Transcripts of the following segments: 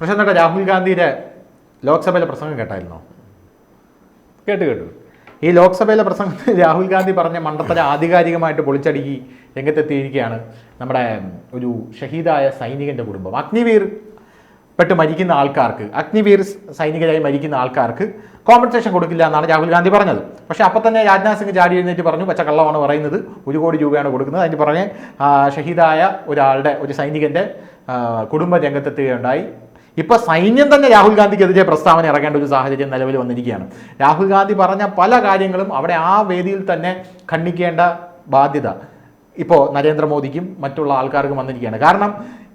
പ്രശാന്ത രാഹുൽ ഗാന്ധിയുടെ ലോക്സഭയിലെ പ്രസംഗം കേട്ടായിരുന്നോ? കേട്ട് കേട്ടു. ഈ ലോക്സഭയിലെ പ്രസംഗത്തിൽ രാഹുൽ ഗാന്ധി പറഞ്ഞ മണ്ഡലത്തിലെ ആധികാരികമായിട്ട് പൊളിച്ചടുക്കി രംഗത്തെത്തിയിരിക്കുകയാണ് നമ്മുടെ ഒരു ഷഹീദായ സൈനികന്റെ കുടുംബം. അഗ്നിവീർ പെട്ട് മരിക്കുന്ന ആൾക്കാർക്ക് അഗ്നിവീർ സൈനികരായി മരിക്കുന്ന ആൾക്കാർക്ക് കോമ്പൻസേഷൻ കൊടുക്കില്ല എന്നാണ് രാഹുൽ ഗാന്ധി പറഞ്ഞത്. പക്ഷേ അപ്പം തന്നെ രാജ്നാഥ് സിംഗ് ചാടി എഴുന്നേറ്റ് പറഞ്ഞു പച്ച കള്ളമാണ് പറയുന്നത്. ഒരു കോടി രൂപയാണ് കൊടുക്കുന്നത്. അതിന് പുറമെ ഷഹീദായ ഒരാളുടെ ഒരു സൈനികന്റെ കുടുംബം രംഗത്തെത്തുകയുണ്ടായി. ഇപ്പൊ സൈന്യം തന്നെ രാഹുൽ ഗാന്ധിക്കെതിരെ പ്രസ്താവന ഇറങ്ങേണ്ട ഒരു സാഹചര്യം നിലവിൽ വന്നിരിക്കുകയാണ്. രാഹുൽ ഗാന്ധി പറഞ്ഞ പല കാര്യങ്ങളും അവിടെ ആ വേദിയിൽ തന്നെ ഖണ്ഡിക്കേണ്ട ബാധ്യത ഇപ്പോൾ നരേന്ദ്രമോദിക്കും മറ്റുള്ള ആൾക്കാർക്കും വന്നിരിക്കുകയാണ്. കാരണം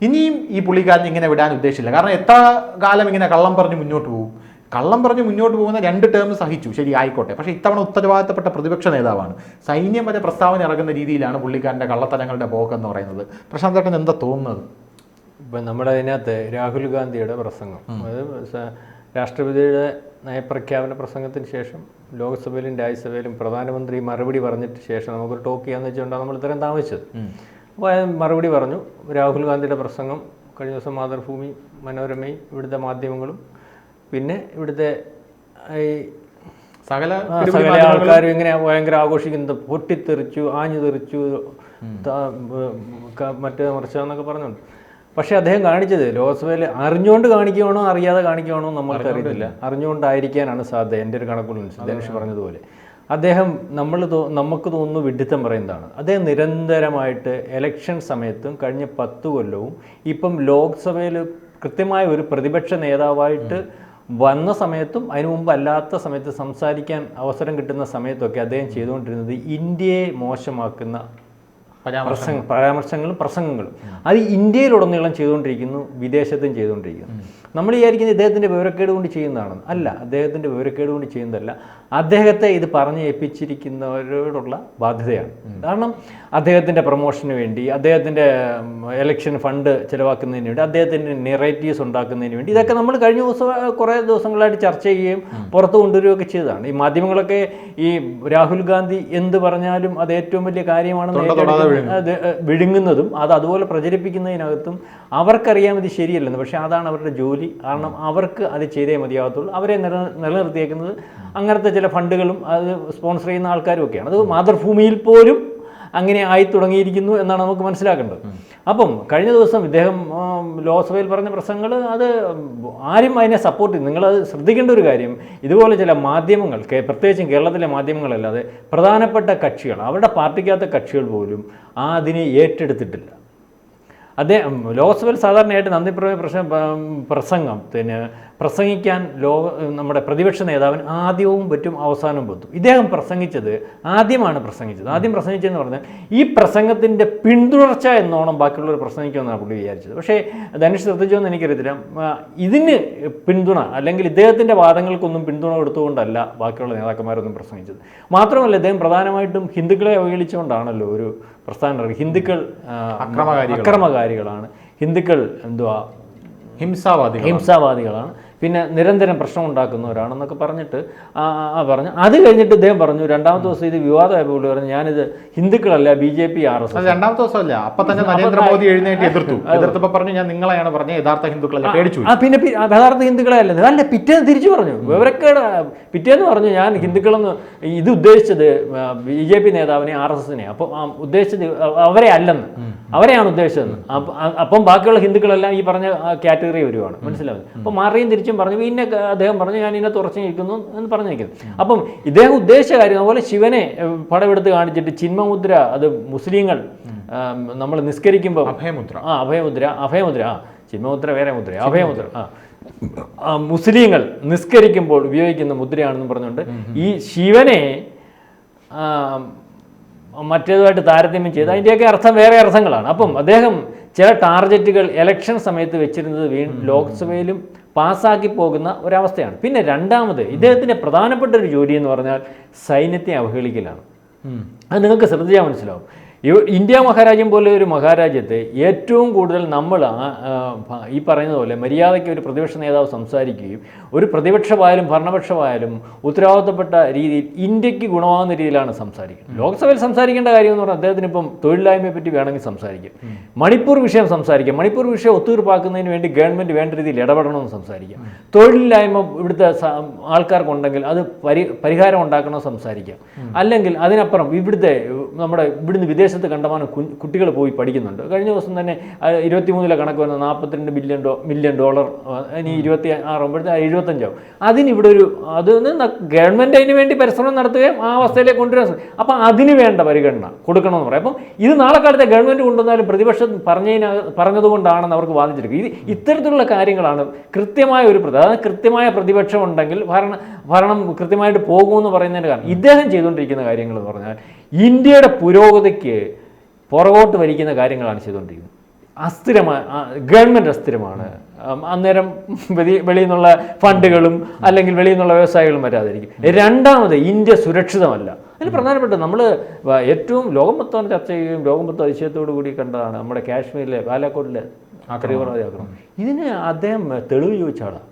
ഇനിയും ഈ പുള്ളിക്കാരൻ ഇങ്ങനെ വിടാൻ ഉദ്ദേശിച്ചില്ല കാരണം എത്ര കാലം ഇങ്ങനെ കള്ളം പറഞ്ഞ് മുന്നോട്ട് പോകും? കള്ളം പറഞ്ഞ് മുന്നോട്ട് പോകുന്ന രണ്ട് ടേം സഹിച്ചു. ശരി ആയിക്കോട്ടെ. പക്ഷേ ഇത്തവണ ഉത്തരവാദിത്തപ്പെട്ട പ്രതിപക്ഷ നേതാവാണ്. സൈന്യം വരെ പ്രസ്താവന ഇറങ്ങുന്ന രീതിയിലാണ് പുള്ളിക്കാരന്റെ കള്ളത്തരങ്ങളുടെ പോക്കെന്ന് പറയുന്നത്. പ്രശാന്തേട്ടൻ എന്താ തോന്നുന്നത്? ഇപ്പം നമ്മുടെ അതിനകത്ത് രാഹുൽ ഗാന്ധിയുടെ പ്രസംഗം. അതായത് രാഷ്ട്രപതിയുടെ നയപ്രഖ്യാപന പ്രസംഗത്തിന് ശേഷം ലോക്സഭയിലും രാജ്യസഭയിലും പ്രധാനമന്ത്രി മറുപടി പറഞ്ഞിട്ട് ശേഷം നമുക്ക് ടോക്ക് ചെയ്യാന്ന് വെച്ചുകൊണ്ടാണ് നമ്മൾ ഇത്രയും താമസിച്ചത്. അപ്പോൾ അത് മറുപടി പറഞ്ഞു. രാഹുൽ ഗാന്ധിയുടെ പ്രസംഗം കഴിഞ്ഞ ദിവസം മാതൃഭൂമി മനോരമയും ഇവിടുത്തെ മാധ്യമങ്ങളും പിന്നെ ഇവിടുത്തെ ഈ സകല സകല ആൾക്കാരും ഇങ്ങനെ ഭയങ്കര ആഘോഷിക്കുന്നത് പൊട്ടിത്തെറിച്ചു ആഞ്ഞു തെറിച്ചു മറ്റേ മറിച്ചെന്നൊക്കെ പറഞ്ഞുണ്ട്. പക്ഷേ അദ്ദേഹം കാണിച്ചത് ലോക്സഭയിൽ അറിഞ്ഞുകൊണ്ട് കാണിക്കുകയാണോ അറിയാതെ കാണിക്കുകയാണോ നമ്മൾക്ക് അറിയത്തില്ല. അറിഞ്ഞുകൊണ്ടായിരിക്കാനാണ് സാധ്യത. എന്റെ ഒരു കണക്കുള്ള ധനുഷ് പറഞ്ഞതുപോലെ. അദ്ദേഹം നമ്മൾ തോ- നമുക്ക് തോന്നുന്നു വിഡിത്തം പറയുന്നതാണ്. അദ്ദേഹം നിരന്തരമായിട്ട് എലക്ഷൻ സമയത്തും കഴിഞ്ഞ പത്ത് കൊല്ലവും ഇപ്പം ലോക്സഭയിൽ കൃത്യമായ ഒരു പ്രതിപക്ഷ നേതാവായിട്ട് വന്ന സമയത്തും അതിനു മുമ്പ് അല്ലാത്ത സമയത്ത് സംസാരിക്കാൻ അവസരം കിട്ടുന്ന സമയത്തൊക്കെ അദ്ദേഹം ചെയ്തുകൊണ്ടിരുന്നത് ഇന്ത്യയെ മോശമാക്കുന്ന പരാമർശങ്ങളും പ്രസംഗങ്ങളും. അത് ഇന്ത്യയിലുടനീളം ചെയ്തുകൊണ്ടിരിക്കുന്നു വിദേശത്തും ചെയ്തുകൊണ്ടിരിക്കുന്നു. നമ്മൾ വിചാരിക്കുന്നത് ഇദ്ദേഹത്തിന്റെ വിവരക്കേട് കൊണ്ട് ചെയ്യുന്നതാണ് അല്ല അദ്ദേഹത്തിന്റെ വിവരക്കേട് കൊണ്ട് ചെയ്യുന്നതല്ല. അദ്ദേഹത്തെ ഇത് പറഞ്ഞ് ഏൽപ്പിച്ചിരിക്കുന്നവരോടുള്ള ബാധ്യതയാണ്. കാരണം അദ്ദേഹത്തിന്റെ പ്രൊമോഷന് വേണ്ടി അദ്ദേഹത്തിന്റെ എലക്ഷൻ ഫണ്ട് ചിലവാക്കുന്നതിന് വേണ്ടി അദ്ദേഹത്തിന്റെ നെറേറ്റീവ്സ് ഉണ്ടാക്കുന്നതിന് വേണ്ടി ഇതൊക്കെ നമ്മൾ കഴിഞ്ഞ ദിവസം കുറേ ദിവസങ്ങളായിട്ട് ചർച്ച ചെയ്യുകയും പുറത്ത് കൊണ്ടുവരികയൊക്കെ ചെയ്തതാണ്. ഈ മാധ്യമങ്ങളൊക്കെ ഈ രാഹുൽ ഗാന്ധി എന്ത് പറഞ്ഞാലും അത് ഏറ്റവും വലിയ കാര്യമാണെന്ന് വിഴുങ്ങുന്നതും അത് അതുപോലെ പ്രചരിപ്പിക്കുന്നതിനകത്തും അവർക്കറിയാം ഇത് ശരിയല്ലെന്ന്. പക്ഷേ അതാണ് അവരുടെ ജോലി കാരണം അവർക്ക് അത് ചെയ്തേ മതിയാകത്തുള്ളൂ അവരെ നില നിലനിർത്തിയേക്കുന്നത് അങ്ങനത്തെ ചില ഫണ്ടുകളും അത് സ്പോൺസർ ചെയ്യുന്ന ആൾക്കാരും ഒക്കെയാണ്. അത് മാതൃഭൂമിയിൽ പോലും അങ്ങനെ ആയി തുടങ്ങിയിരിക്കുന്നു എന്നാണ് നമുക്ക് മനസ്സിലാക്കേണ്ടത്. അപ്പം കഴിഞ്ഞ ദിവസം ഇദ്ദേഹം ലോക്സഭയിൽ പറഞ്ഞ പ്രസംഗങ്ങൾ അത് ആരും അതിനെ സപ്പോർട്ട് ചെയ്യും നിങ്ങളത് ശ്രദ്ധിക്കേണ്ട ഒരു കാര്യം ഇതുപോലെ ചില മാധ്യമങ്ങൾ പ്രത്യേകിച്ചും കേരളത്തിലെ മാധ്യമങ്ങളല്ലാതെ പ്രധാനപ്പെട്ട കക്ഷികൾ അവരുടെ പാർട്ടിക്കകത്തെ കക്ഷികൾ പോലും ആ അതിനെ ഏറ്റെടുത്തിട്ടില്ല. അദ്ദേഹം ലോക്സഭയിൽ സാധാരണയായിട്ട് നന്ദിപ്രമേയ പ്രശ്ന പ്രസംഗം പിന്നെ പ്രസംഗിക്കാൻ ലോക നമ്മുടെ പ്രതിപക്ഷ നേതാവിന് ആദ്യവും പറ്റും അവസാനവും പറ്റും. ഇദ്ദേഹം പ്രസംഗിച്ചത് ആദ്യമാണ് പ്രസംഗിച്ചത്. ആദ്യം പ്രസംഗിച്ചതെന്ന് പറഞ്ഞാൽ ഈ പ്രസംഗത്തിന്റെ പിന്തുടർച്ച എന്നോണം ബാക്കിയുള്ളവർ പ്രസംഗിക്കുമെന്നാണ് പുള്ളി വിചാരിച്ചത്. പക്ഷേ ധനുഷ് ശ്രദ്ധിച്ചോ എന്ന് എനിക്കറിയത്തില്ല ഇതിന് പിന്തുണ അല്ലെങ്കിൽ ഇദ്ദേഹത്തിന്റെ വാദങ്ങൾക്കൊന്നും പിന്തുണ കൊടുത്തുകൊണ്ടല്ല ബാക്കിയുള്ള നേതാക്കന്മാരൊന്നും പ്രസംഗിച്ചത്. മാത്രമല്ല ഇദ്ദേഹം പ്രധാനമായിട്ടും ഹിന്ദുക്കളെ അവഹേളിച്ചുകൊണ്ടാണല്ലോ ഒരു പ്രസ്ഥാനം ഹിന്ദുക്കൾ. അക്രമകാരികളാണ്. ഹിന്ദുക്കൾ എന്തുവാ? ഹിംസാവാദികൾ ഹിംസാവാദികളാണ്. പിന്നെ നിരന്തരം പ്രശ്നം ഉണ്ടാക്കുന്നവരാണെന്നൊക്കെ പറഞ്ഞിട്ട് ആ പറഞ്ഞു അത് കഴിഞ്ഞിട്ട് ഇദ്ദേഹം പറഞ്ഞു രണ്ടാമത്തെ ദിവസം ഇത് വിവാദമായപ്പോൾ പുള്ളി പറഞ്ഞു ഞാനിത് ഹിന്ദുക്കളല്ല B J P R S രണ്ടാമത്തെ ദിവസമല്ല. അപ്പൊ തന്നെ നരേന്ദ്രമോദി എഴുന്നേറ്റ് എതിർത്തു. എതിർത്തപ്പോ പറഞ്ഞു ഞാൻ നിങ്ങളെയാണ് പറഞ്ഞത് യഥാർത്ഥ ഹിന്ദുക്കളല്ല പേടിച്ചു ആ പിന്നെ യഥാർത്ഥ ഹിന്ദുക്കളെ അല്ല അല്ല പിറ്റേന്ന് തിരിച്ചു പറഞ്ഞു. വിവരക്കേട് പിറ്റേന്ന് പറഞ്ഞു ഞാൻ ഹിന്ദുക്കളെന്ന് ഇത് ഉദ്ദേശിച്ചത് ബി ജെ പി നേതാവിനെ ആർ എസ് എസിനെ അപ്പൊ ഉദ്ദേശിച്ചത് അവരെ അല്ലെന്ന്. അവരെയാണ് ഉദ്ദേശിച്ചത് അപ്പം ബാക്കിയുള്ള ഹിന്ദുക്കളെല്ലാം ഈ പറഞ്ഞ കാറ്റഗറി വരുവാണ്. മനസ്സിലാവുന്നത്? അപ്പം മാറിയും തിരിച്ചും പറഞ്ഞു പിന്നെ അദ്ദേഹം പറഞ്ഞു ഞാൻ ഇതിനെ തുറച്ചു നിൽക്കുന്നു എന്ന് പറഞ്ഞിരിക്കുന്നു അപ്പം ഇദ്ദേഹം ഉദ്ദേശിച്ച കാര്യം അതുപോലെ ശിവനെ പടമെടുത്ത് കാണിച്ചിട്ട് ചിന്മമുദ്ര അത് മുസ്ലിങ്ങൾ നമ്മൾ നിസ്കരിക്കുമ്പോൾ അഭയമുദ്ര. ആ അഭയമുദ്ര അഭയമുദ്ര ആ ചിന്മമുദ്ര വേറെ മുദ്ര അഭയമുദ്ര ആ. മുസ്ലിങ്ങൾ നിസ്കരിക്കുമ്പോൾ ഉപയോഗിക്കുന്ന മുദ്രയാണെന്ന് പറഞ്ഞുകൊണ്ട് ഈ ശിവനെ മറ്റേതുമായിട്ട് താരതമ്യം ചെയ്ത് അതിന്റെയൊക്കെ അർത്ഥം വേറെ അർത്ഥങ്ങളാണ്. അപ്പം അദ്ദേഹം ചില ടാർഗറ്റുകൾ ഇലക്ഷൻ സമയത്ത് വെച്ചിരുന്നത് വീ ലോക്സഭയിലും പാസ്സാക്കി പോകുന്ന ഒരവസ്ഥയാണ്. പിന്നെ രണ്ടാമത് ഇദ്ദേഹത്തിന്റെ പ്രധാനപ്പെട്ട ഒരു ജോലി എന്ന് പറഞ്ഞാൽ സൈന്യത്തെ അവഹേളിക്കലാണ്. അത് നിങ്ങൾക്ക് ശ്രദ്ധിച്ചാൽ മനസ്സിലാവും. ഇന്ത്യ മഹാരാജ്യം പോലെ ഒരു മഹാരാജ്യത്തെ ഏറ്റവും കൂടുതൽ നമ്മൾ ഈ പറയുന്നത് പോലെ മര്യാദയ്ക്ക് ഒരു പ്രതിപക്ഷ നേതാവ് സംസാരിക്കുകയും ഒരു പ്രതിപക്ഷമായാലും ഭരണപക്ഷമായാലും ഉത്തരവാദിത്തപ്പെട്ട രീതിയിൽ ഇന്ത്യയ്ക്ക് ഗുണമാകുന്ന രീതിയിലാണ് സംസാരിക്കുന്നത് ലോക്സഭയിൽ സംസാരിക്കേണ്ട കാര്യം എന്ന് പറഞ്ഞാൽ അദ്ദേഹത്തിന് ഇപ്പം തൊഴിലില്ലായ്മയെ പറ്റി വേണമെങ്കിൽ സംസാരിക്കും. മണിപ്പൂർ വിഷയം സംസാരിക്കാം. മണിപ്പൂർ വിഷയം ഒത്തുതീർപ്പാക്കുന്നതിന് വേണ്ടി ഗവൺമെന്റ് വേണ്ട രീതിയിൽ ഇടപെടണമെന്ന് സംസാരിക്കാം. തൊഴിലില്ലായ്മ ഇവിടുത്തെ ആൾക്കാർക്കുണ്ടെങ്കിൽ അത് പരി പരിഹാരം ഉണ്ടാക്കണമെന്ന് സംസാരിക്കാം. അല്ലെങ്കിൽ അതിനപ്പുറം ഇവിടുത്തെ നമ്മുടെ ഇവിടുന്ന് വിദേശത്ത് കണ്ടമാനം കുട്ടികൾ പോയി പഠിക്കുന്നുണ്ട്. കഴിഞ്ഞ ദിവസം തന്നെ ഇരുപത്തിമൂന്നിലെ കണക്ക് വന്ന നാൽപ്പത്തിരണ്ട് ബില്യൺ ഡോ മില്യൺ ഡോളർ ഇനി ഇരുപത്തി ആറാകുമ്പോഴത്തെ എഴുപത്തഞ്ചാവും. അതിന് ഇവിടെ ഒരു അത് ഗവൺമെന്റ് അതിന് വേണ്ടി പരിശ്രമം നടത്തുകയും ആ അവസ്ഥയിലേക്ക് കൊണ്ടുവരാൻ അപ്പോൾ അപ്പം അതിന് വേണ്ട പരിഗണന കൊടുക്കണമെന്ന് പറയാം. അപ്പം ഇത് നാളെ കാലത്തെ ഗവൺമെന്റ് കൊണ്ടുവന്നാലും പ്രതിപക്ഷം പറഞ്ഞതിന പറഞ്ഞതുകൊണ്ടാണെന്ന് അവർക്ക് വാദിച്ചിരിക്കും. ഇത് ഇത്തരത്തിലുള്ള കാര്യങ്ങളാണ് കൃത്യമായ ഒരു പ്രതി അതായത് കൃത്യമായ പ്രതിപക്ഷം ഉണ്ടെങ്കിൽ ഭരണ ഭരണം കൃത്യമായിട്ട് പോകുമെന്ന് പറയുന്നതിന് കാരണം ഇദ്ദേഹം ചെയ്തുകൊണ്ടിരിക്കുന്ന കാര്യങ്ങൾ എന്ന് പറഞ്ഞാൽ ഇന്ത്യയുടെ പുരോഗതിക്ക് പുറകോട്ട് വലിക്കുന്ന കാര്യങ്ങളാണ് ചെയ്തുകൊണ്ടിരിക്കുന്നത്. അസ്ഥിരമാണ് ഗവൺമെന്റ് അസ്ഥിരമാണ്. അന്നേരം വെളി- വെളിയിൽ നിന്നുള്ള ഫണ്ടുകളും അല്ലെങ്കിൽ വെളിയിൽ നിന്നുള്ള വ്യവസായികളും വരാതിരിക്കും. രണ്ടാമത് ഇന്ത്യ സുരക്ഷിതമല്ല. അതിന് പ്രധാനപ്പെട്ട നമ്മൾ ഏറ്റവും ലോകം മൊത്തം ചർച്ച ചെയ്യുകയും ലോകം മൊത്തം അതിശയത്തോടു കൂടി കണ്ടതാണ് നമ്മുടെ കാശ്മീരിലെ ബാലാക്കോട്ടിലെ ആക്രമണം. ഇതിന് അദ്ദേഹം തെളിവ് ചോദിച്ച ആളാണ്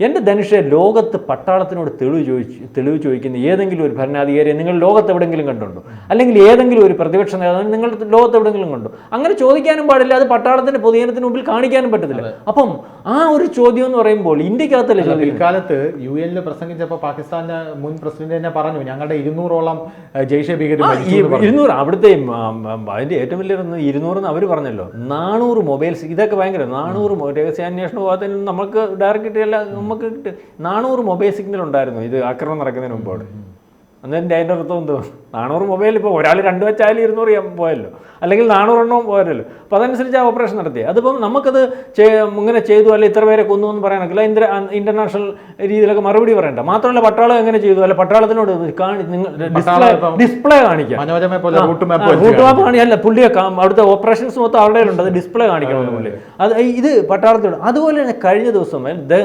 എന്റെ ധനുഷെ ലോകത്ത് പട്ടാളത്തിനോട് തെളിവ് ചോദിച്ച് തെളിവ് ചോദിക്കുന്ന ഏതെങ്കിലും ഒരു ഭരണാധികാരിയെ നിങ്ങൾ ലോകത്ത് എവിടെയെങ്കിലും കണ്ടുണ്ടോ? അല്ലെങ്കിൽ ഏതെങ്കിലും ഒരു പ്രതിപക്ഷ നേതാവിനെ നിങ്ങൾ ലോകത്ത് എവിടെയെങ്കിലും കണ്ടോ? അങ്ങനെ ചോദിക്കാനും പാടില്ല അത് പട്ടാളത്തിന്റെ പൊതുജനത്തിന് മുമ്പിൽ കാണിക്കാനും പറ്റത്തില്ല. അപ്പം ആ ഒരു ചോദ്യം എന്ന് പറയുമ്പോൾ ഇന്ത്യക്കകത്തല്ലേ ചോദ്യം? ഇക്കാലത്ത് യു എനിൽ പ്രസംഗിച്ചപ്പോൾ പാകിസ്ഥാന്റെ മുൻ പ്രസിഡന്റ് തന്നെ പറഞ്ഞു ഞങ്ങളുടെ ഇരുന്നൂറോളം ജയ്ഷെ. ഇരുന്നൂറ് അവിടുത്തെ അതിന്റെ ഏറ്റവും വലിയ ഇരുന്നൂറ് ഇരുന്നൂറെന്ന് അവർ പറഞ്ഞല്ലോ. നാനൂറ് മൊബൈൽസ് ഇതൊക്കെ ഭയങ്കര നാനൂറ് രഹസ്യാന്വേഷണ വിഭാഗത്തിൽ നമുക്ക് ഡയറക്റ്റ് കിട്ടിയല്ല നമുക്ക് നാനൂറ് മൊബൈൽ സിഗ്നൽ ഉണ്ടായിരുന്നു. ഇത് ആക്രമണം നടക്കുന്നതിന് മുമ്പ് അവിടെ. അന്നേരം അതിന്റെ അർത്ഥം എന്തോ നാനൂറ് മൊബൈൽ ഇപ്പോൾ ഒരാൾ രണ്ട് വെച്ചായാലും ഇരുന്നൂറ് പോയല്ലോ. അല്ലെങ്കിൽ നാനൂറെണ്ണം പോയല്ലോ. അപ്പോൾ അതനുസരിച്ച് ആ ഓപ്പറേഷൻ നടത്തി അതിപ്പം നമുക്കത് ചെയ് ഇങ്ങനെ ചെയ്തു അല്ലെ ഇത്ര പേരെ കൊന്നു എന്ന് പറയാനൊക്കില്ല ഇന്ത്യ ഇന്റർനാഷണൽ രീതിയിലൊക്കെ മറുപടി പറയണ്ട. മാത്രമല്ല പട്ടാളം എങ്ങനെ ചെയ്തു? അല്ലെ പട്ടാളത്തിനോട് കാണി നിങ്ങൾ ഡിസ്പ്ലേ ഡിസ്പ്ലേ കാണിക്കാം. റൂട്ട് മാപ്പ് പുള്ളിയെ അവിടുത്തെ ഓപ്പറേഷൻസ് മൊത്തം അവിടെ ഉണ്ട് അത് ഡിസ്പ്ലേ കാണിക്കണം പുള്ളി. അത്. ഇത് പട്ടാളത്തിനോട്. അതുപോലെ തന്നെ കഴിഞ്ഞ ദിവസം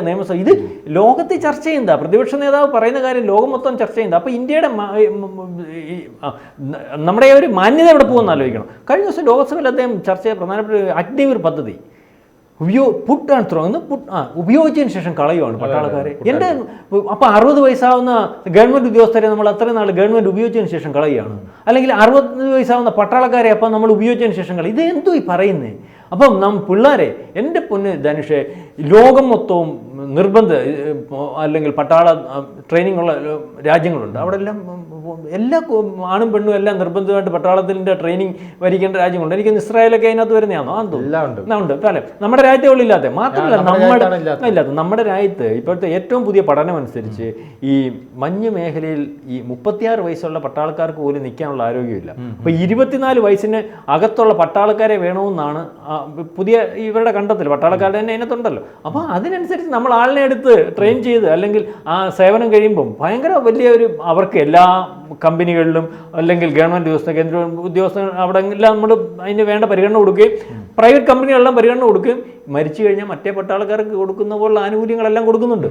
നിയമസഭ ഇത് ലോകത്തെ ചർച്ച ചെയ്യുന്നതാണ് പ്രതിപക്ഷ നേതാവ് പറയുന്ന കാര്യം ലോകം മൊത്തം ചർച്ച ചെയ്യുന്നത്. അപ്പോൾ ഇന്ത്യയുടെ ഈ നമ്മുടെ ഒരു മാന്യത എവിടെ പോകുമെന്ന് ആലോചിക്കണം. കഴിഞ്ഞ ദിവസം ലോകസഭയിൽ അദ്ദേഹം ചർച്ച ചെയ്ത പ്രധാനപ്പെട്ട ഒരു അഗ്നിവീർ പദ്ധതി. ഉപയോ പുട്ട് ആൻഡ് ത്രോ എന്ന് പുട്ട് ആ ഉപയോഗിച്ചതിന് ശേഷം കളയുവാണ് പട്ടാളക്കാരെ. എന്റെ അപ്പോൾ അറുപത് വയസ്സാവുന്ന ഗവൺമെന്റ് ഉദ്യോഗസ്ഥരെ നമ്മൾ അത്രയും നാൾ ഗവൺമെന്റ് ഉപയോഗിച്ചതിന് ശേഷം കളയുകയാണ്. അല്ലെങ്കിൽ അറുപത് വയസ്സാവുന്ന പട്ടാളക്കാരെ അപ്പം നമ്മൾ ഉപയോഗിച്ചതിന് ശേഷം കളയും. ഇത് എന്തു ഈ പറയുന്നത് അപ്പം നാം പിള്ളേരെ എന്റെ പൊന്ന് ധനുഷെ ലോകം മൊത്തവും നിർബന്ധ അല്ലെങ്കിൽ പട്ടാള ട്രെയിനിങ് ഉള്ള രാജ്യങ്ങളുണ്ട്. അവിടെ എല്ലാം എല്ലാ ആണും പെണ്ണും എല്ലാം നിർബന്ധമായിട്ട് പട്ടാളത്തിന്റെ ട്രെയിനിങ് വരിക്കേണ്ട രാജ്യങ്ങളുണ്ട്. എനിക്ക് ഇസ്രായേലൊക്കെ അതിനകത്ത് വരുന്നതാണോ? അതോ ഉണ്ട്. അല്ലേ? നമ്മുടെ രാജ്യത്തെ ഉള്ളില്ലാത്ത മാത്രമല്ല നമ്മുടെ ഇല്ലാത്ത. നമ്മുടെ രാജ്യത്ത് ഇപ്പോഴത്തെ ഏറ്റവും പുതിയ പഠനം അനുസരിച്ച് ഈ മഞ്ഞ് മേഖലയിൽ ഈ മുപ്പത്തിയാറ് വയസ്സുള്ള പട്ടാളക്കാർക്ക് പോലും നിൽക്കാനുള്ള ആരോഗ്യമില്ല. അപ്പൊ ഇരുപത്തിനാല് വയസ്സിന് അകത്തുള്ള പട്ടാളക്കാരെ വേണമെന്നാണ് പുതിയ ഇവരുടെ കണ്ടെത്തൽ പട്ടാളക്കാരുടെ തന്നെ അതിനകത്തുണ്ടല്ലോ. അപ്പോൾ അതിനനുസരിച്ച് നമ്മൾ ആളിനെ എടുത്ത് ട്രെയിൻ ചെയ്ത് അല്ലെങ്കിൽ ആ സേവനം കഴിയുമ്പം ഭയങ്കര വലിയ ഒരു അവർക്ക് എല്ലാ കമ്പനികളിലും അല്ലെങ്കിൽ ഗവൺമെന്റ് ഉദ്യോഗസ്ഥ കേന്ദ്ര ഉദ്യോഗസ്ഥ അവിടെ എല്ലാം നമ്മൾ അതിന് വേണ്ട പരിഗണന കൊടുക്കുകയും പ്രൈവറ്റ് കമ്പനികളെല്ലാം പരിഗണന കൊടുക്കുകയും മരിച്ചു കഴിഞ്ഞാൽ മറ്റേ പട്ടാളക്കാർക്ക് കൊടുക്കുന്ന പോലുള്ള ആനുകൂല്യങ്ങളെല്ലാം കൊടുക്കുന്നുണ്ട്.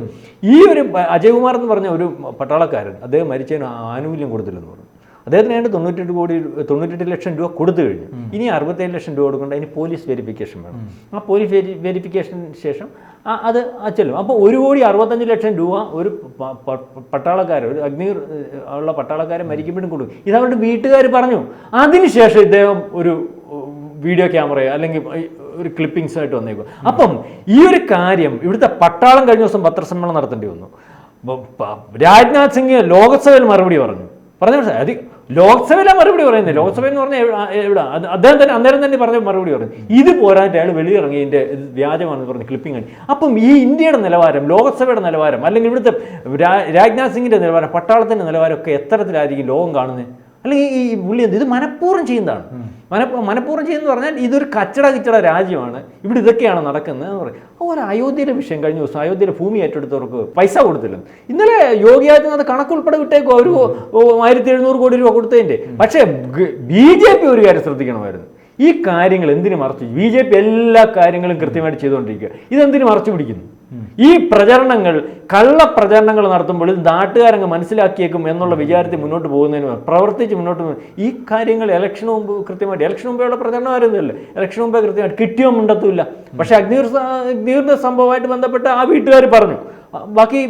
ഈ ഒരു അജയ്കുമാർ എന്ന് പറഞ്ഞ ഒരു പട്ടാളക്കാരൻ അദ്ദേഹം മരിച്ചതിന് ആനുകൂല്യം കൊടുത്തില്ലെന്ന് പറഞ്ഞു. അദ്ദേഹത്തിന് വേണ്ടി തൊണ്ണൂറ്റെട്ട് കോടി തൊണ്ണൂറ്റെട്ട് ലക്ഷം രൂപ കൊടുത്തു കഴിഞ്ഞു. ഇനി അറുപത്തേഴ് ലക്ഷം രൂപ കൊടുക്കേണ്ട ഇനി പോലീസ് വെരിഫിക്കേഷൻ വേണം. ആ പോലീസ് വെരി വെരിഫിക്കേഷൻ ശേഷം ആ- അത് ചെല്ലും. അപ്പോൾ ഒരു കോടി അറുപത്തഞ്ച് ലക്ഷം രൂപ ഒരു പ- പ- പട്ടാളക്കാർ ഒരു അഗ്നി ഉള്ള പട്ടാളക്കാരെ മരിക്കുമ്പോഴും കൊടുക്കും. ഇത് അവരുടെ വീട്ടുകാർ പറഞ്ഞു. അതിനുശേഷം ഇദ്ദേഹം ഒരു വീഡിയോ ക്യാമറയോ അല്ലെങ്കിൽ ഒരു ക്ലിപ്പിംഗ്സ് ആയിട്ട് വന്നേക്കും. അപ്പം ഈ ഒരു കാര്യം ഇവിടുത്തെ പട്ടാളം കഴിഞ്ഞ ദിവസം പത്രസമ്മേളനം നടത്തേണ്ടി വന്നു. രാജ്നാഥ് സിംഗ് ലോകസഭയിൽ മറുപടി പറഞ്ഞു. പറഞ്ഞ മനസ്സിലായോ? അത് ലോക്സഭയിലാണ് മറുപടി പറയുന്നത്. ലോക്സഭ എന്ന് പറഞ്ഞാൽ എവിടെ- അദ്ദേഹം തന്നെ അന്നേരം തന്നെ പറഞ്ഞ മറുപടി പറഞ്ഞു ഇത് പോരാഞ്ഞിട്ട് അയാൾ വെളിയിറങ്ങിയതിന്റെ വ്യാജമാണെന്ന് പറഞ്ഞ് ക്ലിപ്പിംഗ് ആണ്. അപ്പം ഈ ഇന്ത്യയുടെ നിലവാരം ലോക്സഭയുടെ നിലവാരം അല്ലെങ്കിൽ ഇവിടുത്തെ രാജ്നാഥ് സിംഗിന്റെ നിലവാരം പട്ടാളത്തിന്റെ നിലവാരം ഒക്കെ എത്തരത്തിലായിരിക്കും ലോകം കാണുന്നത്? അല്ലെങ്കിൽ ഈ പുള്ളി എന്ത് ഇത് മനഃപൂർവം ചെയ്യുന്നതാണ്. മന മനഃപൂർവം ചെയ്യുന്നത് പറഞ്ഞാൽ ഇതൊരു കച്ചട കിച്ചട രാജ്യമാണ്. ഇവിടെ ഇതൊക്കെയാണ് നടക്കുന്നത് എന്ന് പറയും. അതുപോലെ അയോധ്യയുടെ വിഷയം കഴിഞ്ഞ ദിവസം അയോധ്യയിലെ ഭൂമി ഏറ്റെടുത്തവർക്ക് പൈസ കൊടുത്തില്ല. ഇന്നലെ യോഗി ആദിത്യനാഥ് കണക്കുൾപ്പെടെ വിട്ടേക്കോ അവർ ആയിരത്തി എഴുന്നൂറ് കോടി രൂപ കൊടുത്തതിന്റെ. പക്ഷേ ബി ജെ പി ഒരു കാര്യം ശ്രദ്ധിക്കണമായിരുന്നു. ഈ കാര്യങ്ങൾ എന്തിനു മറച്ചു? ബി ജെ പി എല്ലാ കാര്യങ്ങളും കൃത്യമായിട്ട് ചെയ്തുകൊണ്ടിരിക്കുക. ഇതെന്തിനു മറച്ചു പിടിക്കുന്നു? ഈ പ്രചരണങ്ങൾ കള്ള പ്രചരണങ്ങൾ നടത്തുമ്പോൾ ഇത് നാട്ടുകാരങ്ങ് മനസ്സിലാക്കിയേക്കും എന്നുള്ള വിചാരത്തിൽ മുന്നോട്ട് പോകുന്നതിന് പ്രവർത്തിച്ച് മുന്നോട്ട് ഈ കാര്യങ്ങൾ ഇലക്ഷന് മുമ്പ് കൃത്യമായിട്ട് ഇലക്ഷൻ മുമ്പേയുള്ള പ്രചരണമായിരുന്നില്ല ഇലക്ഷൻ മുമ്പേ കൃത്യമായിട്ട് കിട്ടിയോ മുണ്ടത്തുമില്ല. പക്ഷേ അഗ്നിവീർ സ- അഗ്നിവീറിന്റെ സംഭവമായിട്ട് ബന്ധപ്പെട്ട് ആ വീട്ടുകാർ പറഞ്ഞു. ബാക്കി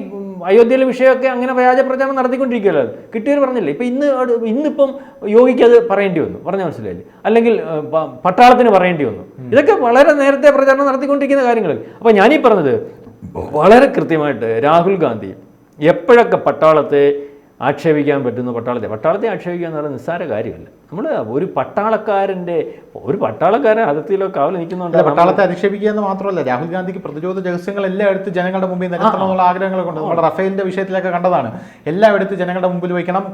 അയോധ്യയിലെ വിഷയമൊക്കെ അങ്ങനെ വ്യാജ പ്രചാരണം നടത്തിക്കൊണ്ടിരിക്കുകയല്ലോ കിട്ടിയവർ പറഞ്ഞില്ലേ? ഇപ്പം ഇന്ന് ഇന്നിപ്പം യോഗിക്ക് അത് പറയേണ്ടി വന്നു. പറഞ്ഞ മനസ്സിലായില്ലേ? അല്ലെങ്കിൽ പട്ടാളത്തിന് പറയേണ്ടി വന്നു. ഇതൊക്കെ വളരെ നേരത്തെ പ്രചാരണം നടത്തിക്കൊണ്ടിരിക്കുന്ന കാര്യങ്ങൾ. അപ്പം ഞാനീ പറഞ്ഞത് വളരെ കൃത്യമായിട്ട് രാഹുൽ ഗാന്ധി എപ്പോഴൊക്കെ പട്ടാളത്തെ ആക്ഷേപിക്കാൻ പറ്റുന്ന പട്ടാളത്തെ. പട്ടാളത്തെ ആക്ഷേപിക്കുക എന്ന് പറയുന്നത് നിസ്സാര കാര്യമല്ല. നമ്മൾ ഒരു പട്ടാളക്കാരന്റെ ഒരു പട്ടാളക്കാരൻ അതിർത്തിയിലോ കാവൽ നിൽക്കുന്നുണ്ട് പട്ടാളത്തെ അധിക്ഷേപിക്കുക എന്ന് മാത്രമല്ല രാഹുൽ ഗാന്ധിക്ക് പ്രതിരോധ രഹസ്യങ്ങൾ എല്ലാം എടുത്ത് ജനങ്ങളുടെ മുമ്പിൽ നിരത്തണം ആഗ്രഹങ്ങൾ ആഗ്രഹങ്ങളൊക്കെ ഉണ്ട്. നമ്മുടെ റഫേലിന്റെ വിഷയത്തിലൊക്കെ കണ്ടതാണ്. എല്ലാം എടുത്ത് ജനങ്ങളുടെ മുമ്പിൽ വയ്ക്കണം.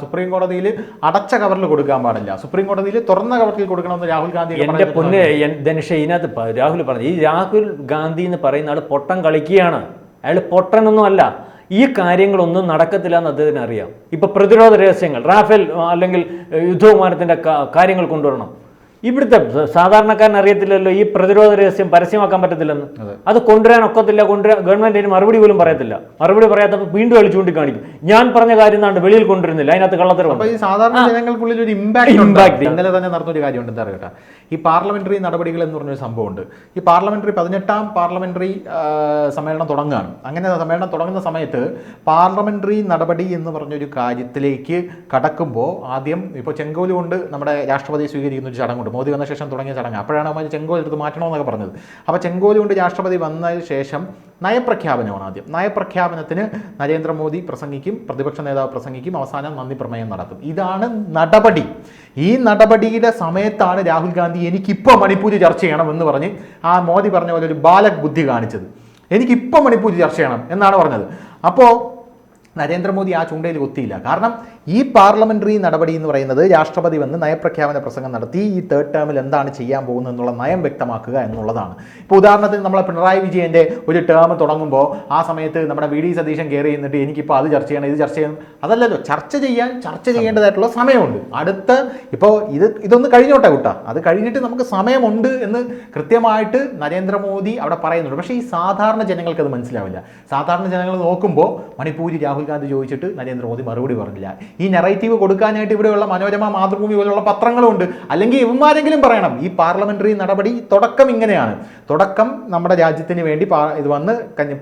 സുപ്രീം കോടതിയിൽ അടച്ച കവറിൽ കൊടുക്കാൻ പാടില്ല. സുപ്രീം കോടതിയിൽ തുറന്ന കവറിൽ കൊടുക്കണമെന്ന് രാഹുൽ ഗാന്ധി എന്റെ പൊന്ന് ധനുഷ ഇതിനകത്ത് രാഹുൽ പറഞ്ഞു ഈ രാഹുൽ ഗാന്ധി എന്ന് പറയുന്ന ആൾ പൊട്ടം കളിക്കുകയാണ്. അയാൾ പൊട്ടനൊന്നും അല്ല. ഈ കാര്യങ്ങളൊന്നും നടക്കത്തില്ല എന്ന് അദ്ദേഹത്തിന് അറിയാം. ഇപ്പോൾ പ്രതിരോധ രഹസ്യങ്ങൾ റാഫേൽ അല്ലെങ്കിൽ യുദ്ധവിമാനത്തിന്റെ കാര്യങ്ങൾ കൊണ്ടുവരണം. ഇവിടുത്തെ സാധാരണക്കാരൻ അറിയത്തില്ലല്ലോ ഈ പ്രതിരോധ രഹസ്യം പരസ്യമാക്കാൻ പറ്റത്തില്ലെന്ന്. അത്. കൊണ്ടുവരാൻ ഒക്കത്തില്ല കൊണ്ടുവരാൻ ഗവൺമെന്റ് അതിന് മറുപടി പോലും പറയത്തില്ല. മറുപടി പറയാത്തപ്പോൾ വീണ്ടും അളിച്ചുകൊണ്ട് ചൂണ്ടിക്കാണിക്കും. ഞാൻ പറഞ്ഞ കാര്യം എന്താണ്ട് വെളിയിൽ കൊണ്ടുവരുന്നില്ല അതിനകത്ത് കള്ളത്തരം ഇമ്പാക്ട് ഇന്നലെ തന്നെ നടന്നൊരു കാര്യമുണ്ട് എന്താ അറിയട്ടെ ഈ പാർലമെന്ററി നടപടികൾ എന്ന് പറഞ്ഞൊരു സംഭവമുണ്ട്. ഈ പാർലമെന്ററി പതിനെട്ടാം പാർലമെന്ററി സമ്മേളനം തുടങ്ങുകയാണ്. അങ്ങനെ സമ്മേളനം തുടങ്ങുന്ന സമയത്ത് പാർലമെന്ററി നടപടി എന്ന് പറഞ്ഞൊരു കാര്യത്തിലേക്ക് കടക്കുമ്പോൾ ആദ്യം ഇപ്പോൾ ചെങ്കോൽ കൊണ്ട് നമ്മുടെ രാഷ്ട്രപതി സ്വീകരിക്കുന്ന ഒരു ചടങ്ങുണ്ട്. മോദി വന്ന ശേഷം തുടങ്ങിയ ചടങ്ങ്. അപ്പോഴാണ് അവർ ചെങ്കോൽ എടുത്ത് മാറ്റണമെന്നൊക്കെ പറഞ്ഞത്. അപ്പോൾ ചെങ്കോൽ കൊണ്ട് രാഷ്ട്രപതി വന്നതിന് ശേഷം നയപ്രഖ്യാപനമാണ് ആദ്യം. നയപ്രഖ്യാപനത്തിന് നരേന്ദ്രമോദി പ്രസംഗിക്കും പ്രതിപക്ഷ നേതാവ് പ്രസംഗിക്കും അവസാനം നന്ദി പ്രമേയം നടത്തും. ഇതാണ് നടപടി. ഈ നടപടിയുടെ സമയത്താണ് രാഹുൽ ഗാന്ധി എനിക്കിപ്പോൾ മണിപ്പൂർ ചർച്ച ചെയ്യണം എന്ന് പറഞ്ഞ് ആ മോദി പറഞ്ഞ പോലെ ഒരു ബാലക് ബുദ്ധി കാണിച്ചത്. എനിക്കിപ്പോൾ മണിപ്പൂർ ചർച്ച ചെയ്യണം എന്നാണ് പറഞ്ഞത്. അപ്പോൾ നരേന്ദ്രമോദി ആ ചൂണ്ടയിൽ ഒത്തിയില്ല കാരണം ഈ പാർലമെന്ററി നടപടി എന്ന് പറയുന്നത് രാഷ്ട്രപതി വന്ന് നയപ്രഖ്യാപന പ്രസംഗം നടത്തി ഈ തേർഡ് ടേമിൽ എന്താണ് ചെയ്യാൻ പോകുന്നത് എന്നുള്ള നയം വ്യക്തമാക്കുക എന്നുള്ളതാണ്. ഇപ്പോൾ ഉദാഹരണത്തിന് നമ്മളെ പിണറായി വിജയന്റെ ഒരു ടേം തുടങ്ങുമ്പോൾ ആ സമയത്ത് നമ്മുടെ വി ഡി സതീശൻ കയറി നിന്നിട്ട് എനിക്കിപ്പോൾ അത് ചർച്ച ചെയ്യണം ഇത് ചർച്ച ചെയ്യണം. അതല്ലല്ലോ ചർച്ച ചെയ്യാൻ ചർച്ച ചെയ്യേണ്ടതായിട്ടുള്ള സമയമുണ്ട്. അടുത്ത ഇപ്പോൾ ഇത് ഇതൊന്ന് കഴിഞ്ഞോട്ടെ കുട്ടാ. അത് കഴിഞ്ഞിട്ട് നമുക്ക് സമയമുണ്ട് എന്ന് കൃത്യമായിട്ട് നരേന്ദ്രമോദി അവിടെ പറയുന്നുണ്ട്. പക്ഷേ ഈ സാധാരണ ജനങ്ങൾക്ക് അത് മനസ്സിലാവില്ല. സാധാരണ ജനങ്ങൾ നോക്കുമ്പോൾ മണിപ്പൂരി രാഹുൽ ഗാന്ധി ചോദിച്ചിട്ട് നരേന്ദ്രമോദി മറുപടി പറഞ്ഞില്ല. ഈ നെറേറ്റീവ് കൊടുക്കാനായിട്ട് ഇവിടെയുള്ള മനോരമ മാതൃഭൂമി പോലുള്ള പത്രങ്ങളുണ്ട്. അല്ലെങ്കിൽ ഇവന്മാരെങ്കിലും പറയണം ഈ പാർലമെന്ററി നടപടി തുടക്കം ഇങ്ങനെയാണ്. തുടക്കം നമ്മുടെ രാജ്യത്തിന് വേണ്ടി ഇത് വന്ന്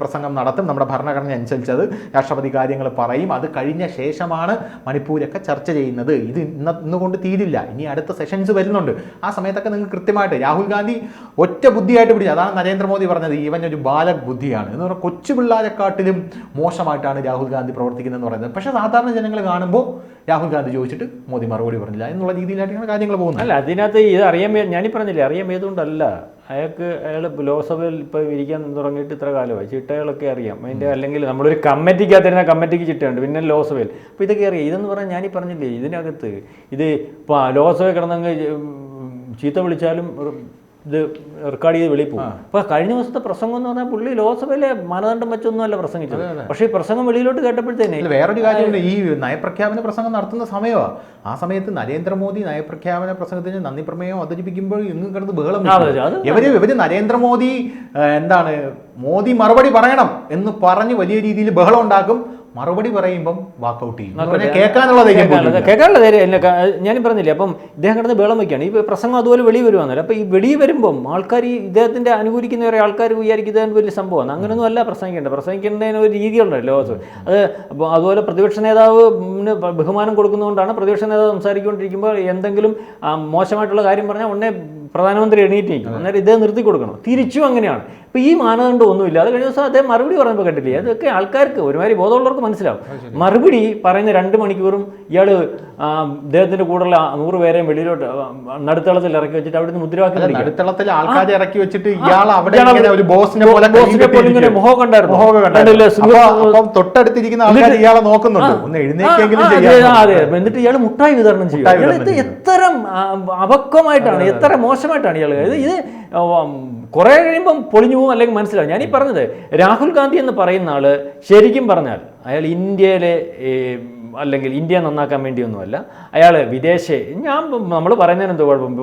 പ്രസംഗം നടത്തും. നമ്മുടെ ഭരണഘടന അനുസരിച്ചത് രാഷ്ട്രപതി കാര്യങ്ങൾ പറയും. അത് കഴിഞ്ഞ ശേഷമാണ് മണിപ്പൂരൊക്കെ ചർച്ച ചെയ്യുന്നത്. ഇത് ഇന്ന് ഇന്നുകൊണ്ട് തീരില്ല. ഇനി അടുത്ത സെഷൻസ് വരുന്നുണ്ട്. ആ സമയത്തൊക്കെ നിങ്ങൾക്ക് കൃത്യമായിട്ട് രാഹുൽ ഗാന്ധി ഒറ്റ ബുദ്ധിയായിട്ട് പിടിച്ചു അതാണ് നരേന്ദ്രമോദി പറഞ്ഞത് ഇവൻ ഒരു ബാലക് ബുദ്ധിയാണ്. എന്ന് പറഞ്ഞാൽ കൊച്ചു പിള്ളേരെക്കാട്ടിലും മോശമായിട്ടാണ് രാഹുൽ ഗാന്ധി പ്രവർത്തിക്കുന്നതെന്ന് പറയുന്നത്. പക്ഷേ സാധാരണ ജനങ്ങൾ കാണുമ്പോൾ രാഹുൽ ഗാന്ധി ചോദിച്ചിട്ട് മോദി മറുപടി പറഞ്ഞില്ല എന്നുള്ള രീതിയിലായിട്ടാണ് കാര്യങ്ങൾ പോകുന്നത്. അല്ല അതിനകത്ത് ഇത് അറിയാൻ ഞാനീ പറഞ്ഞില്ലേ അറിയാൻ വേതുകൊണ്ടല്ല അയാൾക്ക് അയാൾ ലോക്സഭയിൽ ഇപ്പോൾ ഇരിക്കാൻ തുടങ്ങിയിട്ട് ഇത്ര കാലമായി. ചിട്ടകളൊക്കെ അറിയാം. അതിന്റെ അല്ലെങ്കിൽ നമ്മളൊരു കമ്മിറ്റിക്കകത്തിരുന്ന കമ്മിറ്റിക്ക് ചിട്ടയുണ്ട്. പിന്നെ ലോക്സഭയിൽ. അപ്പോൾ ഇതൊക്കെ അറിയാം. ഇതെന്ന് പറഞ്ഞാൽ ഞാനീ പറഞ്ഞില്ലേ ഇതിനകത്ത് ഇത് ഇപ്പോൾ ലോക്സഭയിൽ കിടന്നങ്ങ് ചീത്ത വിളിച്ചാലും ഇത് റെക്കോർഡ് ചെയ്ത് വെളിയിൽ പോകും. അപ്പോൾ കഴിഞ്ഞ ദിവസത്തെ പ്രസംഗം എന്ന് പറഞ്ഞാൽ പുള്ളി ലോക്സഭയിലെ മാനദണ്ഡം വെച്ചൊന്നുമല്ല പ്രസംഗിച്ചത്. പക്ഷേ ഈ പ്രസംഗം വെളിയിലോട്ട് കേട്ടപ്പോഴത്തേനെ വേറൊരു കാര്യമില്ല ഈ നയപ്രഖ്യാപന പ്രസംഗം നടത്തുന്ന സമയമാണ് ആ സമയത്ത് നരേന്ദ്രമോദി നയപ്രഖ്യാപന പ്രസംഗത്തിന് നന്ദി പ്രമേയം അവതരിപ്പിക്കുമ്പോൾ ഇന്ന് കിടന്ന് ബഹളം ഇവർ ഇവർ നരേന്ദ്രമോദി എന്താണ് മോദി മറുപടി പറയണം എന്ന് പറഞ്ഞ് വലിയ രീതിയിൽ ബഹളം ഉണ്ടാക്കും. മറുപടി പറയുമ്പം വാക്കൗട്ട് ചെയ്യും. കേൾക്കാനുള്ള കേൾക്കാനുള്ള ധൈര്യം. ഞാൻ പറഞ്ഞില്ലേ അപ്പം ഇദ്ദേഹം കിടന്ന് ബേളം വയ്ക്കുകയാണ് ഈ പ്രസംഗം അതുപോലെ വെളി വരുവാന്നല്ലോ. അപ്പോൾ ഈ വെളി വരുമ്പം ആൾക്കാർ ഈ ഇദ്ദേഹത്തിന്റെ അനുകൂലിക്കുന്ന ഒരു ആൾക്കാർ വിചാരിക്കുന്നത് വലിയ സംഭവമാണ്. അങ്ങനെയൊന്നും അല്ല പ്രസംഗിക്കേണ്ടത്. പ്രസംഗിക്കേണ്ടതിന് ഒരു രീതികളുണ്ടല്ലോ അത് അത് അപ്പോൾ അതുപോലെ പ്രതിപക്ഷ നേതാവ് ബഹുമാനം കൊടുക്കുന്നതുകൊണ്ടാണ് പ്രതിപക്ഷ നേതാവ് സംസാരിച്ചുകൊണ്ടിരിക്കുമ്പോൾ എന്തെങ്കിലും മോശമായിട്ടുള്ള കാര്യം പറഞ്ഞാൽ ഉടനെ പ്രധാനമന്ത്രി എണീറ്റ് നിൽക്കും അന്നേരം ഇദ്ദേഹം നിർത്തി കൊടുക്കണം. തിരിച്ചും അങ്ങനെയാണ്. ഇപ്പോൾ ഈ മാനദണ്ഡം ഒന്നുമില്ല അത് കഴിഞ്ഞ ദിവസം അദ്ദേഹം മറുപടി പറയുമ്പോൾ കണ്ടില്ലേ അതൊക്കെ ആൾക്കാർക്ക് ഒരുമാതിരി ബോധമുള്ളവർക്ക് മനസ്സിലാവും. മറുപടി പറയുന്ന രണ്ട് മണിക്കൂറും ഇയാൾ അദ്ദേഹത്തിന്റെ കൂടെയുള്ള നൂറ് പേരെയും വെളിയിലോട്ട് നടുത്തളത്തിൽ ഇറക്കി വെച്ചിട്ട് അവിടുന്ന് മുദ്രാവാക്യം. നടുത്തളത്തിൽ ആൾക്കാരെ ഇറക്കി വെച്ചിട്ട് ഇയാൾ അവിടെ ഒരു ബോസിനെ പോലെ ഇങ്ങനെ. മുഖം കണ്ടായിരുന്നു. തൊട്ടടുത്തിരിക്കുന്ന ആൾക്കാർ ഇയാളെ നോക്കുന്നുണ്ട്. ഒന്ന് എഴുന്നേക്കെങ്കിലും ചെയ്യാം. അതെ, എന്നിട്ട് ഇയാൾ മുട്ടായി വിതരണം ചെയ്യും. ഇത് എത്ര അപക്വമായിട്ടാണ് എത്ര മോശമായിട്ടാണ് ഇയാൾ ഇത് ഇത് കുറേ കഴിയുമ്പം പൊളിഞ്ഞു പോകും അല്ലെങ്കിൽ മനസ്സിലാവും. ഞാനീ പറഞ്ഞത് രാഹുൽ ഗാന്ധി എന്ന് പറയുന്ന ആൾ ശരിക്കും പറഞ്ഞാൽ അയാൾ ഇന്ത്യയിലെ അല്ലെങ്കിൽ ഇന്ത്യ നന്നാക്കാൻ വേണ്ടിയൊന്നുമല്ല. അയാൾ വിദേശ ഞാൻ നമ്മൾ പറയുന്നതിന് എന്തോ കുഴപ്പം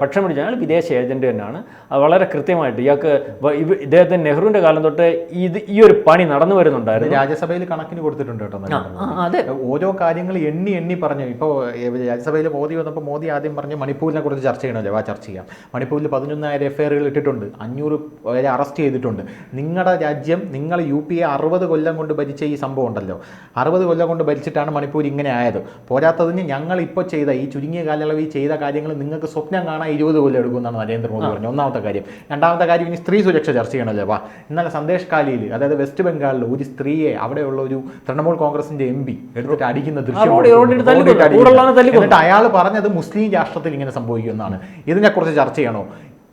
പക്ഷം പിടിച്ച അയാൾ വിദേശ ഏജന്റ് തന്നെയാണ്. അത് വളരെ കൃത്യമായിട്ട് ഇയാൾക്ക് ഇദ്ദേഹത്തിന് നെഹ്റുവിന്റെ കാലം തൊട്ട് ഇത് ഈ ഒരു പണി നടന്നു വരുന്നുണ്ടായിരുന്നു. രാജ്യസഭയിൽ കണക്കിന് കൊടുത്തിട്ടുണ്ട് കേട്ടോ ആ, അതെ. ഓരോ കാര്യങ്ങൾ എണ്ണി എണ്ണി പറഞ്ഞു. ഇപ്പോൾ രാജ്യസഭയിൽ മോദി വന്നപ്പോൾ മോദി ആദ്യം പറഞ്ഞു മണിപ്പൂരിനെ കുറിച്ച് ചർച്ച ചെയ്യണമല്ലോ? വാ ചർച്ച ചെയ്യാം. മണിപ്പൂരിൽ പതിനൊന്നായിരം എഫ് ഐ ഇട്ടിട്ടുണ്ട്. അഞ്ഞൂറ് പേരെ അറസ്റ്റ് ചെയ്തിട്ടുണ്ട്. നിങ്ങളുടെ രാജ്യം നിങ്ങൾ യു പി എ അറുപത് കൊല്ലം കൊണ്ട് ഭരിച്ച ഈ സംഭവം ഉണ്ടല്ലോ. അറുപത് കൊല്ലം കൊണ്ട് ഭരിച്ചിട്ടാണ് മണിപ്പൂർ ഇങ്ങനെ ആയത്. പോരാത്തതിന് ഞങ്ങൾ ഇപ്പോൾ ചെയ്ത ഈ ചുരുങ്ങിയ കാലയളവിൽ ചെയ്ത കാര്യങ്ങൾ നിങ്ങൾക്ക് സ്വപ്നം കാണാൻ ഇരുപത് കൊല്ലം എടുക്കുമെന്നാണ് നരേന്ദ്രമോദി പറഞ്ഞു ഒന്നാമത്തെ കാര്യം. രണ്ടാമത്തെ കാര്യം ഇനി സ്ത്രീ സുരക്ഷ ചർച്ച ചെയ്യണമല്ലോ? വാ. ഇന്നലെ സന്ദേശ് കാലിയിൽ അതായത് വെസ്റ്റ് ബംഗാളിൽ ഒരു സ്ത്രീയെ അവിടെയുള്ള ഒരു തൃണമൂൽ കോൺഗ്രസിന്റെ എം പി എടുത്തിട്ട് അടിക്കുന്ന ദൃശ്യം അയാൾ പറഞ്ഞത് മുസ്ലിം രാഷ്ട്രത്തിൽ ഇങ്ങനെ സംഭവിക്കുമെന്നാണ്. ഇതിനെക്കുറിച്ച് ചർച്ച ചെയ്യണോ?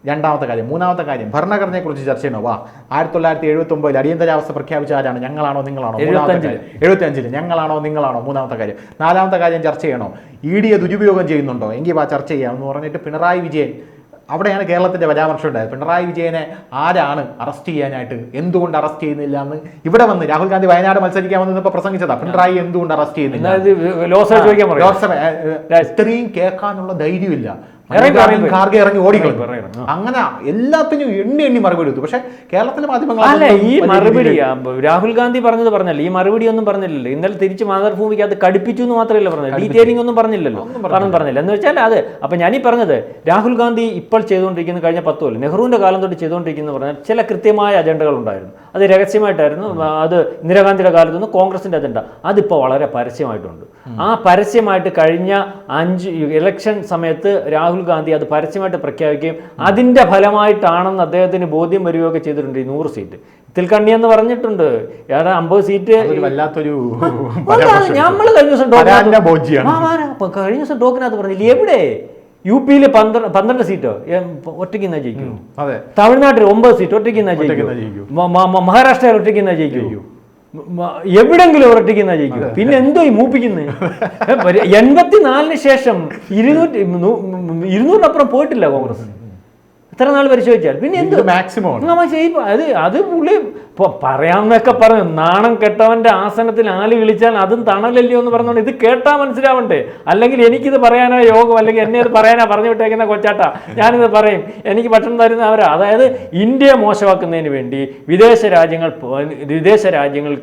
രണ്ടാമത്തെ കാര്യം മൂന്നാമത്തെ കാര്യം ഭരണഘടനയെ കുറിച്ച് ചർച്ച ചെയ്യണോ വാ ആയിരത്തി തൊള്ളായിരത്തി എഴുപത്തി ഒമ്പതിൽ അടിയന്തരാവസ്ഥ പ്രഖ്യാപിച്ച ആരാണ്? ഞങ്ങളാണോ നിങ്ങളാണോ? മൂന്നാമത്തെ കാര്യം ഞങ്ങളാണോ നിങ്ങളാണോ? മൂന്നാമത്തെ കാര്യം. നാലാമത്തെ കാര്യം ചർച്ച ചെയ്യണോ? ഇ ഡിയെ ദുരുപയോഗം ചെയ്യുന്നുണ്ടോ? എങ്കിൽ വാ ചർച്ച ചെയ്യാം എന്ന് പറഞ്ഞിട്ട് പിണറായി വിജയൻ അവിടെയാണ് കേരളത്തിന്റെ പരാമർശം ഉണ്ടായത്. പിണറായി വിജയനെ ആരാണ് അറസ്റ്റ് ചെയ്യാനായിട്ട് എന്തുകൊണ്ട് അറസ്റ്റ് ചെയ്യുന്നില്ല എന്ന് ഇവിടെ വന്ന് രാഹുൽ ഗാന്ധി വയനാട് മത്സരിക്കാൻ വന്നപ്പോൾ പ്രസംഗിച്ചതാ. പിണറായി എന്തുകൊണ്ട് അറസ്റ്റ് ചെയ്യുന്നില്ല? ലോക്സഭ ഇത്രയും കേൾക്കാനുള്ള ധൈര്യമില്ല. ഖാർഗെ ഇറങ്ങി ഓടിക്കളഞ്ഞു. അങ്ങനെ എല്ലാത്തിനും എണ്ണി എണ്ണി മറുപടി കൊടുത്തു. പക്ഷെ കേരളത്തിലെ മാധ്യമങ്ങൾ അല്ല ഈ മറുപടി രാഹുൽ ഗാന്ധി പറഞ്ഞത് പറഞ്ഞല്ലോ. ഈ മറുപടി ഒന്നും പറഞ്ഞില്ലല്ലോ. ഇന്നലെ തിരിച്ച് മാതൃഭൂമിക്ക് അത് കടുപ്പിച്ചു എന്ന് മാത്രമല്ല പറഞ്ഞത്. ഡീറ്റെയിലിംഗ് ഒന്നും പറഞ്ഞില്ലല്ലോ. പറഞ്ഞു പറഞ്ഞില്ല. എന്ന് വെച്ചാൽ അത് അപ്പൊ ഞാനീ പറഞ്ഞത് രാഹുൽ ഗാന്ധി ഇപ്പോൾ ചെയ്തുകൊണ്ടിരിക്കുന്ന കഴിഞ്ഞ പത്ത് കൊല്ലം. നെഹ്റുവിന്റെ കാലം തൊട്ട് ചെയ്തുകൊണ്ടിരിക്കുന്ന പറഞ്ഞാൽ ചില കൃത്യമായ അജണ്ടകൾ ഉണ്ടായിരുന്നു. അത് രഹസ്യമായിട്ടായിരുന്നു. അത് ഇന്ദിരാഗാന്ധിയുടെ കാലത്ത് നിന്ന് കോൺഗ്രസിന്റെ അജണ്ട. അതിപ്പോൾ വളരെ പരസ്യമായിട്ടുണ്ട്. ആ പരസ്യമായിട്ട് കഴിഞ്ഞ അഞ്ച് ഇലക്ഷൻ സമയത്ത് രാഹുൽ ഗാന്ധി അത് പരസ്യമായിട്ട് പ്രഖ്യാപിക്കുകയും അതിന്റെ ഫലമായിട്ടാണെന്ന് അദ്ദേഹത്തിന് ബോധ്യം വരികയൊക്കെ ചെയ്തിട്ടുണ്ട് ഈ നൂറ് സീറ്റ്. തിൽക്കണ്ണി എന്ന് പറഞ്ഞിട്ടുണ്ട്. ഏതാ അമ്പത് സീറ്റ്? വല്ലാത്തൊരു നമ്മൾ കഴിഞ്ഞ ദിവസം കഴിഞ്ഞ ദിവസം ടോക്കിനകത്ത് പറഞ്ഞില്ല എവിടെ? യു പിയിൽ പന്ത്രണ്ട് പന്ത്രണ്ട് സീറ്റോ? ഒറ്റയ്ക്ക് എന്നാ ജയിക്കൂ. തമിഴ്നാട്ടിൽ ഒമ്പത് സീറ്റ് ഒറ്റയ്ക്ക് എന്നാ ജയിക്കൂ. മഹാരാഷ്ട്രയിൽ ഒറ്റയ്ക്ക് എന്നാ ജയിക്കൂ. എവിടെങ്കിലും ഒരട്ടിക്കുന്ന ജയിക്കും പിന്നെ എന്തോ ഈ മൂപ്പിക്കുന്നത് എൺപത്തിനാലിന് ശേഷം ഇരുന്നൂറ്റി ഇരുന്നൂറിനപ്പുറം പോയിട്ടില്ല കോൺഗ്രസ്. ഇത്ര നാൾ പരിശോധിച്ചാൽ. പിന്നെ എന്ത്? മാക്സിമം നമ്മൾ പ- അത് അത് പുള്ളി ഇപ്പോൾ പറയാമെന്നൊക്കെ പറഞ്ഞു. നാണം കെട്ടവന്റെ ആസനത്തിൽ ആൽ വിളിച്ചാൽ അതും തണലല്ലയോ എന്ന് പറഞ്ഞോണ്ട് ഇത് കേട്ടാ മനസ്സിലാവണ്ടേ? അല്ലെങ്കിൽ എനിക്കിത് പറയാനാ യോഗം അല്ലെങ്കിൽ എന്നെ അത് പറയാനാ പറഞ്ഞു വിട്ടേക്കുന്ന കൊച്ചാട്ട. ഞാനിത് പറയും. എനിക്ക് ഭക്ഷണം തരുന്ന അവരാ. അതായത് ഇന്ത്യയെ മോശമാക്കുന്നതിന് വേണ്ടി വിദേശ രാജ്യങ്ങൾ വിദേശ രാജ്യങ്ങൾ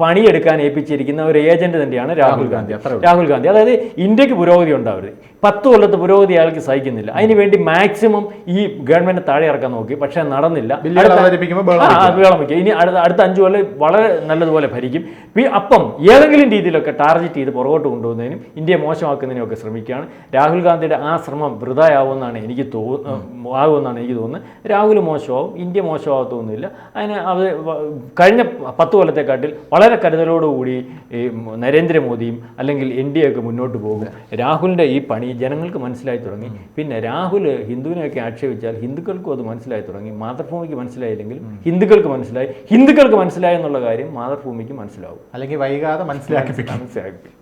പണിയെടുക്കാൻ ഏൽപ്പിച്ചിരിക്കുന്ന ഒരു ഏജന്റ് തന്നെയാണ് രാഹുൽ ഗാന്ധി. രാഹുൽ ഗാന്ധി. അതായത് ഇന്ത്യയ്ക്ക് പുരോഗതി ഉണ്ടാവരുത്. പത്ത് കൊല്ലത്ത് പുരോഗതി അയാൾക്ക് സഹിക്കുന്നില്ല. അതിനുവേണ്ടി മാക്സിമം ഈ ഗവൺമെന്റ് താഴെ ഇറക്കാൻ നോക്കി. പക്ഷേ നടന്നില്ല. വയ്ക്കുക. ഇനി അടുത്ത അടുത്ത അഞ്ചു കൊല്ലം വളരെ നല്ലതുപോലെ ഭരിക്കും. അപ്പം ഏതെങ്കിലും രീതിയിലൊക്കെ ടാർഗറ്റ് ചെയ്ത് പുറകോട്ട് കൊണ്ടുപോകുന്നതിനും ഇന്ത്യയെ മോശമാക്കുന്നതിനും ഒക്കെ ശ്രമിക്കുകയാണ്. രാഹുൽ ഗാന്ധിയുടെ ആ ശ്രമം വൃതായാവുമെന്നാണ് എനിക്ക് തോന്നുന്നു ആകുമെന്നാണ് എനിക്ക് തോന്നുന്നത്. രാഹുൽ മോശമാവും ഇന്ത്യ മോശമാകത്തൊന്നുമില്ല അതിന് അത് വ- കഴിഞ്ഞ പത്ത് കൊല്ലത്തെക്കാട്ടിൽ വളരെ കരുതലോടുകൂടി നരേന്ദ്രമോദിയും അല്ലെങ്കിൽ എൻ ഡി എ ഒക്കെ മുന്നോട്ട് പോകും. രാഹുലിന്റെ ഈ പണി ജനങ്ങൾക്ക് മനസ്സിലായി തുടങ്ങി. പിന്നെ രാഹുൽ ഹിന്ദുവിനെയൊക്കെ ആക്ഷേപിച്ചാൽ ഹിന്ദുക്കൾക്കും അത് മനസ്സിലായി തുടങ്ങി. മാതൃഭൂമിക്ക് മനസ്സിലായില്ലെങ്കിലും ഹിന്ദുക്കൾക്ക് മനസ്സിലായി. ഹിന്ദുക്കൾക്ക് മനസ്സിലായി എന്നുള്ള കാര്യം മാതൃഭൂമിക്ക് മനസ്സിലാവും. അല്ലെങ്കിൽ വൈകാതെ മനസ്സിലാക്കി മനസ്സിലാക്കി